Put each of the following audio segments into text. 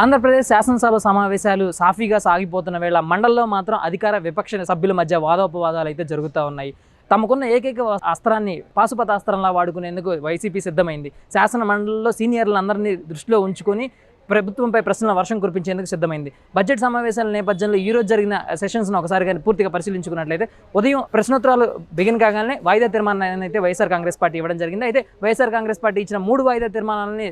ఆంధ్రప్రదేశ్ శాసనసభ సమావేశాలు సాఫీగా సాగిపోతున్న వేళ మండలిలో మాత్రం అధికార విపక్ష సభ్యుల మధ్య వాదోపవాదాలు అయితే జరుగుతూ ఉన్నాయి. తమకున్న ఏకైక అస్త్రాన్ని పాశుపత అస్త్రంలా వాడుకునేందుకు వైసీపీ సిద్ధమైంది. శాసన మండలిలో సీనియర్లందరినీ దృష్టిలో ఉంచుకొని ప్రభుత్వంపై ప్రశ్నల వర్షం కురిపించేందుకు సిద్ధమైంది. బడ్జెట్ సమావేశాల నేపథ్యంలో ఈ రోజు జరిగిన సెషన్స్ను ఒకసారి కానీ పూర్తిగా పరిశీలించుకున్నట్లయితే ఉదయం ప్రశ్నోత్తరాలు బిగిన్ కాగానే వాయిదా తీర్మానాన్ని అయితే వైఎస్ఆర్ కాంగ్రెస్ పార్టీ ఇవ్వడం జరిగింది. అయితే వైఎస్ఆర్ కాంగ్రెస్ పార్టీ ఇచ్చిన మూడు వాయిదా తీర్మానాలని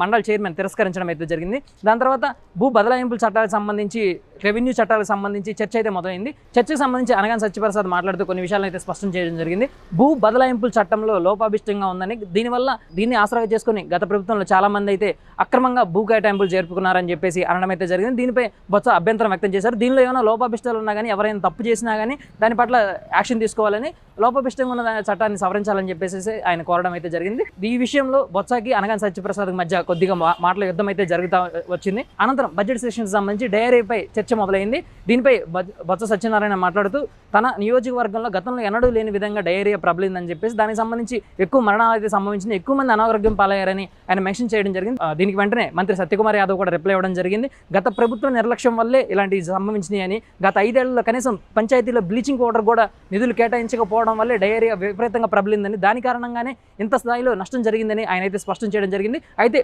మండల చైర్మన్ తిరస్కరించడం అయితే జరిగింది. దాని తర్వాత భూ బదలాయింపుల చట్టాలకు సంబంధించి రెవెన్యూ చట్టాలకు సంబంధించి చర్చ అయితే మొదలైంది. చర్చకు సంబంధించి అనగా సత్యప్రసాద్ మాట్లాడుతూ కొన్ని విషయాలను అయితే స్పష్టం చేయడం జరిగింది. భూ బదలాయింపుల చట్టంలో లోపాభిష్టంగా ఉందని దీనివల్ల దీన్ని ఆసరాగా చేసుకుని గత ప్రభుత్వంలో చాలా మంది అయితే అక్రమంగా భూ కేటాయింపులు జరుపుకున్నారని చెప్పేసి అనడం అయితే జరిగింది. దీనిపై బొత్స అభ్యంతరం వ్యక్తం చేశారు. దీనిలో ఏమైనా లోపాభిష్టాలు ఉన్నా కానీ ఎవరైనా తప్పు చేసినా కానీ దాని పట్ల యాక్షన్ తీసుకోవాలని లోపభిష్టంగా ఉన్న దాని చట్టాన్ని సవరించాలని చెప్పేసి ఆయన కోరడం అయితే జరిగింది. ఈ విషయంలో బొత్సకి అనగా సత్యప్రసాద్ మధ్య కొద్దిగా మా- మాటల యుద్ధం అయితే జరుగుతా వచ్చింది. అనంతరం బడ్జెట్ సెషన్ సంబంధించి డైరీపై చర్చ మొదలైంది. దీనిపై బత్స బొత్స సత్యనారాయణ మాట్లాడుతూ తన నియోజకవర్గంలో గతంలో ఎన్నడూ లేని విధంగా డయేరియా ప్రబలిందని చెప్పేసి దానికి సంబంధించి ఎక్కువ మరణాలు అయితే సంభవించింది ఎక్కువ మంది అనారోగ్యం పాలయ్యారని ఆయన మెన్షన్ చేయడం జరిగింది. దీనికి వెంటనే మంత్రి సత్యకుమార్ యాదవ్ కూడా రిప్లై ఇవ్వడం జరిగింది. గత ప్రభుత్వ నిర్లక్ష్యం వల్లే ఇలాంటివి సంభవించినాయని గత ఐదేళ్ళలో కనీసం పంచాయతీలో బ్లీచింగ్ పౌడర్ కూడా నిధులు కేటాయించకపోవడం వల్లే డయేరియా విపరీతంగా ప్రబలిందని దాని కారణంగానే ఇంత స్థాయిలో నష్టం జరిగిందని ఆయన అయితే స్పష్టం చేయడం జరిగింది. అయితే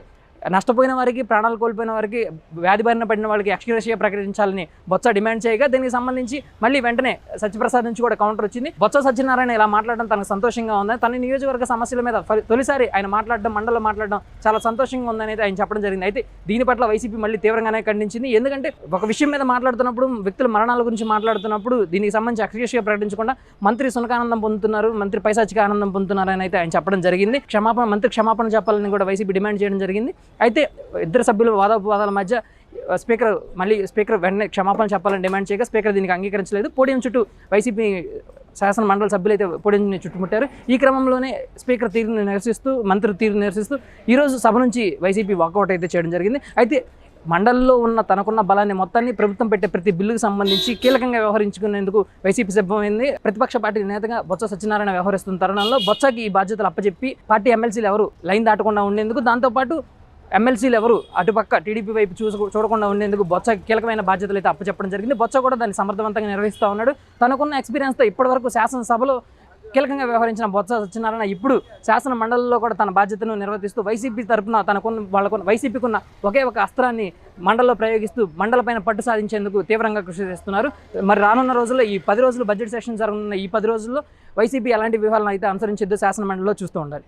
నష్టపోయిన వారికి ప్రాణాలు కోల్పోయిన వారికి వ్యాధి బారిన పడిన వాళ్ళకి ఎక్స్గ్రేషియా ప్రకటించాలని బొత్స డిమాండ్ చేయగా దీనికి సంబంధించి మళ్ళీ వెంటనే సత్యప్రసాద్ నుంచి కూడా కౌంటర్ వచ్చింది. బొత్స సత్యనారాయణ ఇలా మాట్లాడడం తనకు సంతోషంగా ఉంది తన నియోజకవర్గ సమస్యల మీద తొలిసారి ఆయన మాట్లాడడం మండలం మాట్లాడడం చాలా సంతోషంగా ఉందని అయితే ఆయన చెప్పడం జరిగింది. అయితే దీని పట్ల వైసీపీ మళ్ళీ తీవ్రంగానే ఖండించింది. ఎందుకంటే ఒక విషయం మీద మాట్లాడుతున్నప్పుడు వ్యక్తుల మరణాల గురించి మాట్లాడుతున్నప్పుడు దీనికి సంబంధించి ఎక్స్గ్రేషియా ప్రకటించకుండా మంత్రి సునకానందం పొందుతున్నారు మంత్రి పైశాచిక ఆనందం పొందుతున్నారని అయితే ఆయన చెప్పడం జరిగింది. క్షమాపణ మంత్రి క్షమాపణ చెప్పాలని కూడా వైసీపీ డిమాండ్ చేయడం జరిగింది. అయితే ఇద్దరు సభ్యులు వాదోపవాదాల మధ్య స్పీకర్ మళ్ళీ స్పీకర్ వెంటనే క్షమాపణ చెప్పాలని డిమాండ్ చేయగా స్పీకర్ దీనికి అంగీకరించలేదు. పోడియం చుట్టూ వైసీపీ శాసన మండలి సభ్యులు అయితే పోడియంని చుట్టుముట్టారు. ఈ క్రమంలోనే స్పీకర్ తీరును నిరసిస్తూ మంత్రి తీరును నిరసిస్తూ ఈరోజు సభ నుంచి వైసీపీ వాకౌట్ అయితే చేయడం జరిగింది. అయితే మండలిలో ఉన్న తనకున్న బలాన్ని మొత్తాన్ని ప్రభుత్వం పెట్టే ప్రతి బిల్లుకు సంబంధించి కీలకంగా వ్యవహరించుకునేందుకు వైసీపీ సిద్ధమైంది. ప్రతిపక్ష పార్టీ నేతగా బొత్స సత్యనారాయణ వ్యవహరిస్తున్న తరుణంలో బొత్సకి ఈ బాధ్యతలు అప్పచెప్పి పార్టీ ఎమ్మెల్సీలు ఎవరు లైన్ దాటకుండా ఉండేందుకు దాంతోపాటు ఎమ్మెల్సీలు ఎవరు? అటుపక్క టీడీపీ వైపు చూసు చూడకుండా ఉండేందుకు బొత్స కీలకమైన బాధ్యతలు అయితే అప్పచెప్పడం జరిగింది. బొత్స కూడా దాన్ని సమర్థవంతంగా నిర్వహిస్తూ ఉన్నాడు. తనకున్న ఎక్స్పీరియన్స్తో ఇప్పటివరకు శాసనసభలో కీలకంగా వ్యవహరించిన బొత్స సత్యనారాయణ ఇప్పుడు శాసన మండలిలో కూడా తన బాధ్యతను నిర్వర్తిస్తూ వైసీపీ తరఫున తనకున్న వాళ్ళకున్న వైసీపీకి ఉన్న ఒకే ఒక అస్త్రాన్ని మండలిలో ప్రయోగిస్తూ మండలపైన పట్టు సాధించేందుకు తీవ్రంగా కృషి చేస్తున్నారు. మరి రానున్న రోజుల్లో ఈ పది రోజులు బడ్జెట్ సెషన్ జరగనున్న ఈ పది రోజుల్లో వైసీపీ ఎలాంటి వ్యూహాలను అయితే అనుసరించేదో శాసన మండలిలో చూస్తూ ఉండాలి.